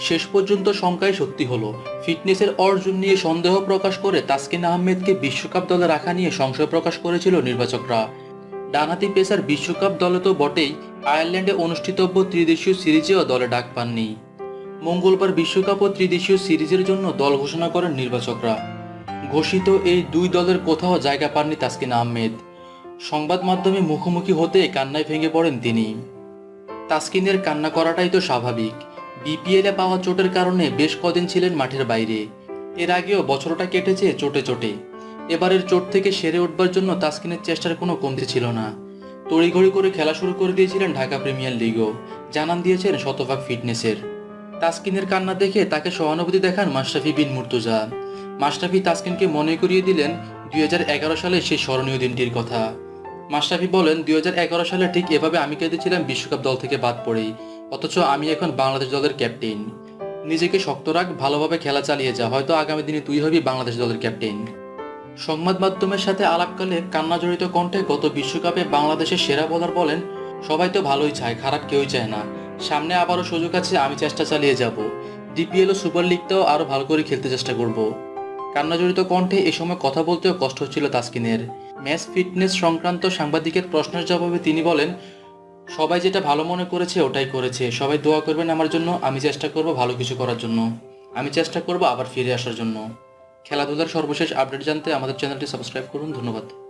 শেষ পর্যন্ত শঙ্কায় সত্যি হলো। ফিটনেসের অর্জন নিয়ে সন্দেহ প্রকাশ করে তাসকিন আহমেদকে বিশ্বকাপ দলে রাখা নিয়ে সংশয় প্রকাশ করেছিল নির্বাচকরা। ডানহাতি পেসার বিশ্বকাপ দলে তো বটেই, আয়ারল্যান্ডে অনুষ্ঠিতব্য ত্রিদেশীয় সিরিজেও দলে ডাক পাননি। মঙ্গলবার বিশ্বকাপ ও ত্রিদেশীয় সিরিজের জন্য দল ঘোষণা করেন নির্বাচকরা। ঘোষিত এই দুই দলের কোথাও জায়গা পাননি তাসকিন আহমেদ। সংবাদ মাধ্যমে মুখোমুখি হতে কান্নায় ভেঙে পড়েন তিনি। তাসকিনের কান্না করাটাই তো স্বাভাবিক। বিপিএলে পাওয়া চোটের কারণে বেশ কদিন ছিলেন মাঠের বাইরে। এর আগেও বছরটা কেটেছে চোটে চোটে। এবারের চোট থেকে সেরে উঠবার জন্য তাসকিনের চেষ্টার কোনো কমতি ছিল না। তড়িঘড়ি করে খেলা শুরু করে দিয়েছিলেন ঢাকা প্রিমিয়ার লিগও। জানান দিয়েছেন শতভাগ ফিটনেসের। তাসকিনের কান্না দেখে তাকে সহানুভূতি দেখান মাশরাফি বিন মুর্তুজা। মাশরাফি তাসকিনকে মনে করিয়ে দিলেন দুই হাজার এগারো সালে সেই স্মরণীয় দিনটির কথা। মাশরাফি বলেন, দুই হাজার এগারো সালে ঠিক এভাবে আমি কেঁদেছিলাম বিশ্বকাপ দল থেকে বাদ পড়েই। অথচ আমি এখন বাংলাদেশ দলের ক্যাপ্টেন। নিজেকে শক্ত রাখ, ভালোভাবে খেলা চালিয়ে যা, হয়তো আগামী দিনে তুই হবি বাংলাদেশ দলের ক্যাপ্টেন। সংবাদ মাধ্যমের সাথে আলাপকালে কান্নাজড়িত কণ্ঠে গত বিশ্বকাপে বাংলাদেশের সেরা বোলার বলেন, সবাই তো ভালোই চায়, খারাপ কেউই চায় না। সামনে আবারও সুযোগ আছে, আমি চেষ্টা চালিয়ে যাব। ডিপিএল ও সুপার লিগটাও আরও ভালো করে খেলতে চেষ্টা করব। কান্নাজড়িত কণ্ঠে এ সময় কথা বলতেও কষ্ট হচ্ছিল তাসকিনের। ম্যাচ ফিটনেস সংক্রান্ত সাংবাদিকের প্রশ্নের জবাবে তিনি বলেন সবাই যেটা ভালো মনে করেছে, ওটাই করেছে। সবাই দোয়া করবেন আমার জন্য, আমি চেষ্টা করব ভালো কিছু করার জন্য। আমি চেষ্টা করব আবার ফিরে আসার জন্য। খেলাধুলার সর্বশেষ আপডেট জানতে আমাদের চ্যানেলটি সাবস্ক্রাইব করুন। ধন্যবাদ।